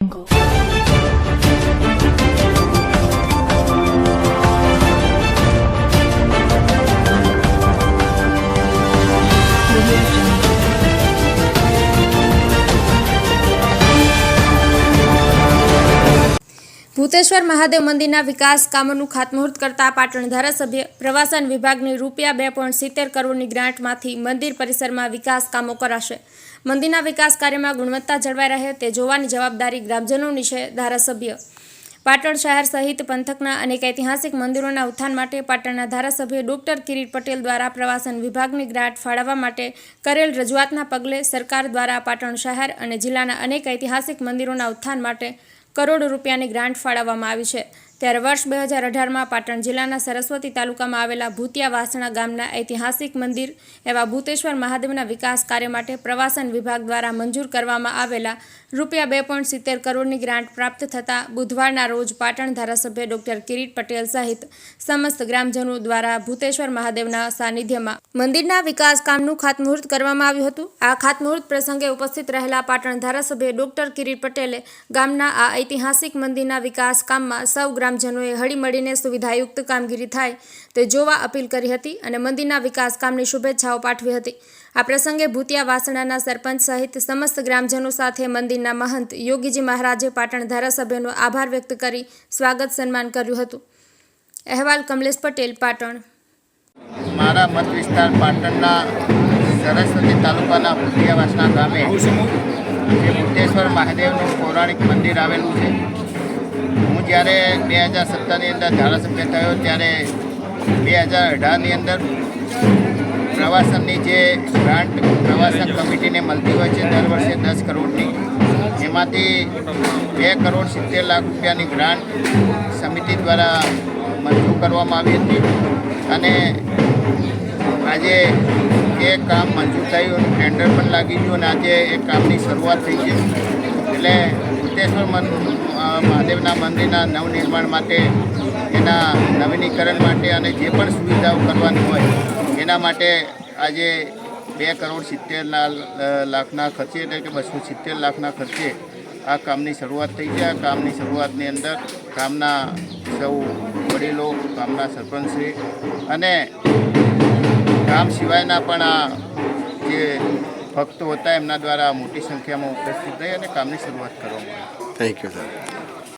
能够。ભૂતેશ્વર મહાદેવ મંદિરના વિકાસ કામોનું ખાતમુહૂર્ત કરતા પાટણ ધારાસભ્ય પ્રવાસન વિભાગની રૂપિયા બે પોઈન્ટ સિત્તેર કરોડની ગ્રાન્ટમાંથી મંદિર પરિસરમાં વિકાસ કામો કરાશે. મંદિરના વિકાસ કાર્યમાં ગુણવત્તા જળવાઈ રહે તે જોવાની જવાબદારી ગ્રામજનોની છે ધારાસભ્ય. પાટણ શહેર સહિત પંથકના અનેક ઐતિહાસિક મંદિરોના ઉત્થાન માટે પાટણના ધારાસભ્ય ડોક્ટર કિરીટ પટેલ દ્વારા પ્રવાસન વિભાગની ગ્રાન્ટ ફાળવવા માટે કરેલ રજૂઆતના પગલે સરકાર દ્વારા પાટણ શહેર અને જિલ્લાના અનેક ઐતિહાસિક મંદિરોના ઉત્થાન માટે કરોડો રૂપિયાની ગ્રાન્ટ ફાળવવામાં આવી છે. ત્યારે વર્ષ બે હજાર અઢારમાં પાટણ જિલ્લાના સરસ્વતી તાલુકામાં આવેલા ભૂતિયા વાસણા ગામના ઐતિહાસિક મંદિર એવા ભૂતેશ્વર મહાદેવના વિકાસ કાર્ય માટે પ્રવાસન વિભાગ દ્વારા મંજૂર કરવામાં આવેલા રૂપિયા બે પોઈન્ટ સિત્તેર કરોડની ગ્રાન્ટ પ્રાપ્ત થતાં બુધવારના રોજ પાટણ ધારાસભ્ય ડોક્ટર કિરીટ પટેલ સહિત સમસ્ત ગ્રામજનો દ્વારા ભૂતેશ્વર મહાદેવના સાનિધ્યમાં મંદિરના વિકાસ કામનું ખાતમુહૂર્ત કરવામાં આવ્યું હતું. આ ખાતમુહૂર્ત પ્રસંગે ઉપસ્થિત રહેલા પાટણ ધારાસભ્ય ડોક્ટર કિરીટ પટેલે ગામના આ ઐતિહાસિક મંદિરના વિકાસ કામમાં સૌ ગ્રામજનોએ હળીમળીને સુવિધાયુક્ત કામગીરી થાય તે જોવા અપીલ કરી હતી અને મંદિરના વિકાસ કામની શુભેચ્છાઓ પાઠવી હતી. આ પ્રસંગે ભૂતિયા વાસણાના સરપંચ સહિત સમસ્ત ગ્રામજનો સાથે મંદિરના મહંત યોગીજી મહારાજે પાટણ ધારાસભ્યનો આભાર વ્યક્ત કરી સ્વાગત સન્માન કર્યું હતું. અહેવાલ કમલેશ પટેલ, પાટણ. મારા મત વિસ્તાર પાટણના સરસ્વતી તાલુકાના ભૂતિયાવાસના ગામે જે ભૂતેશ્વર મહાદેવનું પૌરાણિક મંદિર આવેલું છે. હું જ્યારે બે હજાર સત્તરની અંદર ધારાસભ્ય થયો, ત્યારે બે હજાર અઢારની અંદર પ્રવાસનની જે ગ્રાન્ટ પ્રવાસન કમિટીને મળતી હોય છે, દર વર્ષે દસ કરોડની, એમાંથી બે કરોડ સિત્તેર લાખ રૂપિયાની ગ્રાન્ટ સમિતિ દ્વારા મંજૂર કરવામાં આવી હતી. અને આજે એ કામ મંજૂર થયું, ટેન્ડર પણ લાગી ગયું અને આજે એ કામની શરૂઆત થઈ છે. એટલે ભૂતેશ્વર મહાદેવના મંદિરના નવનિર્માણ માટે, એના નવીનીકરણ માટે અને જે પણ સુવિધાઓ કરવાની હોય, એના માટે આજે બે કરોડ સિત્તેર લાખના ખર્ચે એટલે કે બસો સિત્તેર લાખના ખર્ચે આ કામની શરૂઆત થઈ છે. આ કામની શરૂઆતની અંદર કામના સૌ વડીલો કામના સરપંચશ્રી અને ગામ સિવાયના પણ આ જે ભક્તો હતા, એમના દ્વારા મોટી સંખ્યામાં ઉપસ્થિત થઈ અને કામની શરૂઆત કરવામાં આવી. Thank you sir